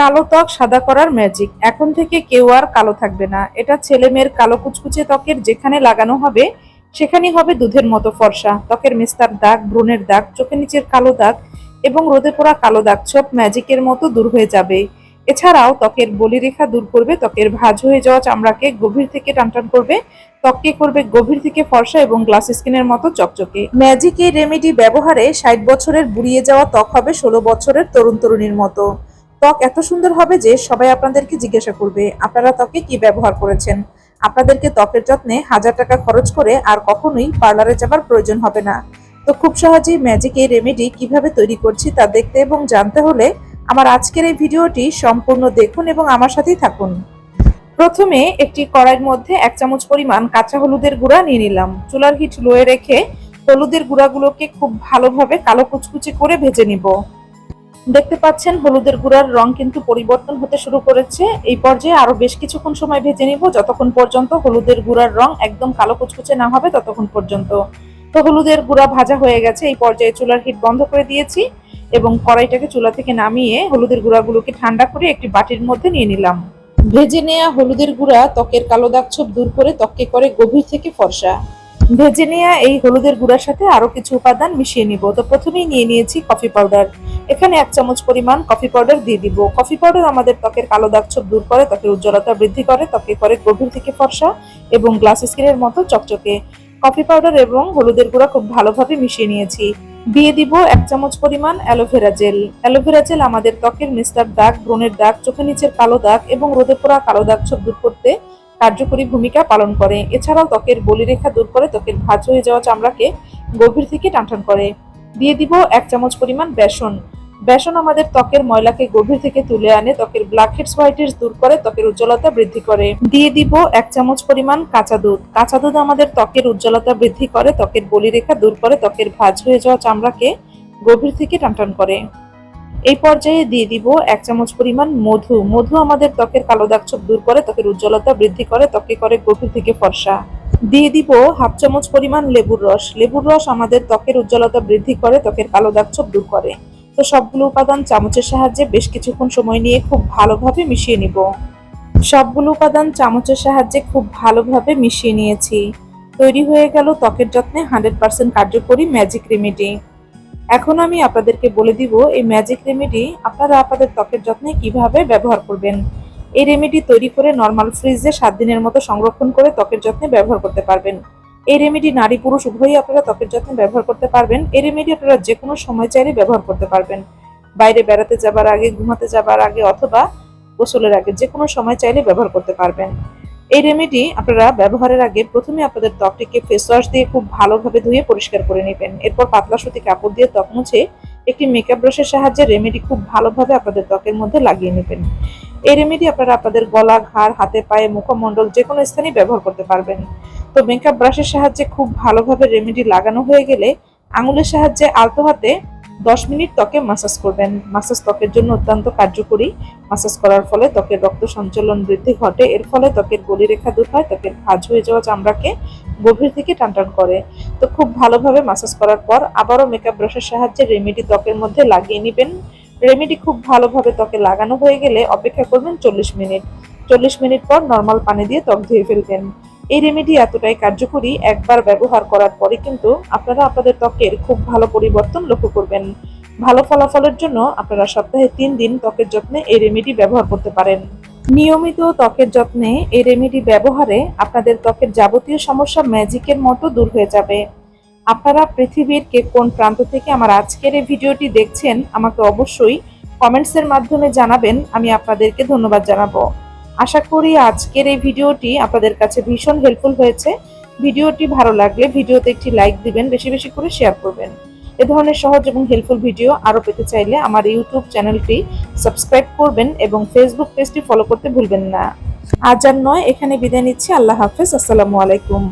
কালো ত্বক, সাদা করার ম্যাজিক এখন থেকে কেউ আর কালো থাকবে না। এটা ছেলে মেয়ের কালো কুচকুচে ত্বকের যেখানে লাগানো হবে, সেখানেই হবে দুধের মতো ফর্সা। ত্বকের মিস্তার দাগ ব্রণের দাগ, চোখের নিচের কালো দাগ এবং রোদে পোড়া কালো দাগ সব ম্যাজিকের মতো দূর হয়ে যাবে। এছাড়াও ত্বকের বলিরেখা দূর করবে, ত্বকের ভাঁজ হয়ে যাওয়া চামড়াকে গভীর থেকে টানটান করবে, ত্বককে করবে গভীর থেকে ফর্সা এবং গ্লাস স্কিনের মতো চকচকে। ম্যাজিক এই রেমেডি ব্যবহারে ষাট বছরের বুড়িয়ে যাওয়া ত্বক হবে ষোলো বছরের তরুণ তরুণীর মতো। ত্বক এত সুন্দর হবে যে সবাই আপনাদেরকে জিজ্ঞাসা করবে, আপনারা ত্বকে কি ব্যবহার করেছেন? আপনাদেরকে ত্বকের যত্নে হাজার টাকা খরচ করে আর কখনোই পার্লারে যাবার প্রয়োজন হবে না। তো খুব সহজেই ম্যাজিক এই রেমেডি কীভাবে তৈরি করছি তা দেখতে এবং জানতে হলে আমার আজকের এই ভিডিওটি সম্পূর্ণ দেখুন এবং আমার সাথেই থাকুন। প্রথমে একটি কড়াইয়ের মধ্যে এক চামচ পরিমাণ কাঁচা হলুদের গুঁড়া নিয়ে নিলাম। চুলার হিট লোয়ে রেখে হলুদের গুঁড়াগুলোকে খুব ভালোভাবে কালো কুচকুচি করে ভেজে নিব। দেখতে পাচ্ছেন, হলুদের গুঁড়ার রং কিন্তু পরিবর্তন হতে শুরু করেছে। এই পর্যায়ে আরও বেশ কিছুক্ষণ সময় ভেজে নিব, যতক্ষণ পর্যন্ত হলুদের গুঁড়ার রং একদম কালো কুচকুচে না হবে, ততক্ষণ পর্যন্ত। তো হলুদের গুঁড়া ভাজা হয়ে গেছে, এই পর্যায়ে চুলার হিট বন্ধ করে দিয়েছি এবং কড়াইটাকে চুলা থেকে নামিয়ে হলুদের গুঁড়াগুলোকে ঠান্ডা করে একটি বাটির মধ্যে নিয়ে নিলাম। ভেজে নেওয়া হলুদের গুঁড়া ত্বকের কালো দাগ ছোপ দূর করে ত্বককে করে গভীর থেকে ফর্সা। ভেজে নেওয়া এই হলুদের গুঁড়ার সাথে আরও কিছু উপাদান মিশিয়ে নিব। তো প্রথমেই নিয়ে নিয়েছি কফি পাউডার এখানে এক চামচ পরিমাণ কফি পাউডার দিয়ে দিব। কফি পাউডার আমাদের ত্বকের কালো দাগ ছোপ দূর করে, ত্বকের উজ্জ্বলতা বৃদ্ধি করে ত্বকে করে গভীর থেকে ফর্সা এবং গ্লাস স্কিনের মতো চকচকে। কফি পাউডার এবং হলুদের গুঁড়া খুব ভালোভাবে মিশিয়ে নিয়েছি। দিয়ে দিব এক চামচ পরিমাণ অ্যালোভেরা জেল। অ্যালোভেরা জেল আমাদের ত্বকের মিস্টার দাগ, ব্রণের দাগ, চোখের নিচের কালো দাগ এবং রোদে পোড়া কালো দাগ ছোপ দূর করতে কার্যকরী ভূমিকা পালন করে। এছাড়াও ত্বকের বলিরেখা দূর করে, ত্বকের ভাঁজ হয়ে যাওয়া চামড়াকে গভীর থেকে টানটান করে। দিয়ে দিব এক চামচ পরিমাণ বেসন। বেসন আমাদের ত্বকের ময়লাকে গভীর থেকে তুলে আনে, ত্বকের ব্ল্যাক হেডস হোয়াইট হেডস দূর করে, ত্বকের উজ্জ্বলতা বৃদ্ধি করে। দিয়ে দিব এক চামচ পরিমাণ কাঁচা দুধ। কাঁচা দুধ আমাদের ত্বকের উজ্জ্বলতা বৃদ্ধি করে, ত্বকের বলিরেখা দূর করে, ত্বকের ভাঁজ হয়ে যাওয়া চামড়াকে গভীর থেকে টানটান করে। এই পর্যায়ে দিয়ে দিব এক চামচ পরিমাণ মধু। মধু আমাদের ত্বকের কালো দাগ ছোপ দূর করে, ত্বকের উজ্জ্বলতা বৃদ্ধি করে ত্বকে করে গভীর থেকে ফর্সা। দিয়ে দিব হাফ চামচ পরিমাণ লেবুর রস। লেবুর রস আমাদের ত্বকের উজ্জ্বলতা বৃদ্ধি করে, ত্বকের কালো দাগ ছোপ দূর করে। সবগুলো উপাদান চামচের সাহায্যে বেশ কিছুক্ষণ সময় নিয়ে খুব ভালোভাবে মিশিয়ে নিব। সবগুলো উপাদান চামচের সাহায্যে খুব ভালোভাবে মিশিয়ে নিয়েছি। তৈরি হয়ে গেল ত্বকের যত্নে হান্ড্রেড পার্সেন্ট কার্যকরী ম্যাজিক রেমেডি। এখন আমি আপনাদেরকে বলে দিব, এই ম্যাজিক রেমেডি আপনারা আপনাদের ত্বকের যত্নে কীভাবে ব্যবহার করবেন? এই রেমেডি তৈরি করে নর্মাল ফ্রিজে সাত দিনের মতো সংরক্ষণ করে ত্বকের যত্নে ব্যবহার করতে পারবেন। এই রেমেডি নারী পুরুষ উভয়ই আপনারা ত্বকের যত্নে ব্যবহার করতে পারবেন। এই রেমেডি আপনারা যে কোনো সময় চাইলে ব্যবহার করতে পারবেন। বাইরে বেড়াতে যাবার আগে, ঘুমাতে যাবার আগে অথবা গোসলের আগে যে কোনো সময় চাইলে ব্যবহার করতে পারবেন। এই রেমেডি আপনারা ব্যবহারের আগে প্রথমে আপনাদের ত্বকটিকে ফেস ওয়াশ দিয়ে খুব ভালোভাবে ধুয়ে পরিষ্কার করে নেবেন। এরপর পাতলা সুতি কাপড় দিয়ে ত্বক মুছে একটি মেকআপ ব্রাশের সাহায্যে রেমেডি খুব ভালোভাবে আপনাদের ত্বকের মধ্যে লাগিয়ে নেবেন। এই রেমেডি আপনারা আপনাদের গলা, ঘাড়, হাতে, পায়ে, মুখমণ্ডল যে কোনো স্থানেই ব্যবহার করতে পারবেন। তো মেকআপ ব্রাশের সাহায্যে খুব ভালোভাবে রেমেডি লাগানো হয়ে গেলে আঙুলের সাহায্যে আলতো হাতে দশ মিনিট ত্বকে মাসাজ করবেন। মাসাজ ত্বকের জন্য অত্যন্ত কার্যকরী। মাসাজ করার ফলে ত্বকের রক্ত সঞ্চালন বৃদ্ধি ঘটে। এর ফলে ত্বকের বলিরেখা দূর হয়, ত্বকের ভাঁজ হয়ে যাওয়া চামড়াকে গভীর থেকে টানটান করে। তো খুব ভালোভাবে মাসাজ করার পর আবারও মেকআপ ব্রাশের সাহায্যে রেমেডি ত্বকের মধ্যে লাগিয়ে নেবেন। রেমেডি খুব ভালোভাবে ত্বকে লাগানো হয়ে গেলে অপেক্ষা করবেন চল্লিশ মিনিট। চল্লিশ মিনিট পর নর্মাল পানি দিয়ে ত্বক ধুয়ে ফেলবেন। এই রেমেডি এতটাই কার্যকরী, একবার ব্যবহার করার পরে কিন্তু আপনারা আপনাদের ত্বকের খুব ভালো পরিবর্তন লক্ষ্য করবেন। ভালো ফলাফলের জন্য আপনারা সপ্তাহে তিন দিন ত্বকের যত্নে এই রেমেডি ব্যবহার করতে পারেন। নিয়মিত ত্বকের যত্নে এই রেমেডি ব্যবহারে আপনাদের ত্বকের যাবতীয় সমস্যা ম্যাজিকের মতো দূর হয়ে যাবে। আপনারা পৃথিবীর কে কোন প্রান্ত থেকে আমার আজকের এই ভিডিওটি দেখছেন, আমাকে অবশ্যই কমেন্টসের মাধ্যমে জানাবেন, আমি আপনাদেরকে ধন্যবাদ জানাব। আশা করি আজকের এই ভিডিওটি আপনাদের কাছে ভীষণ হেল্পফুল হয়েছে। ভিডিওটি ভালো লাগলে ভিডিওতে একটি লাইক দিবেন, বেশি বেশি করে শেয়ার করবেন। এ ধরনের সহজ এবং হেল্পফুল ভিডিও আরও পেতে চাইলে আমার ইউটিউব চ্যানেলটি সাবস্ক্রাইব করবেন এবং ফেসবুক পেজটি ফলো করতে ভুলবেন না। আজ আর নয়, এখানে বিদায় নিচ্ছি। আল্লাহ হাফেজ, আসসালামু আলাইকুম।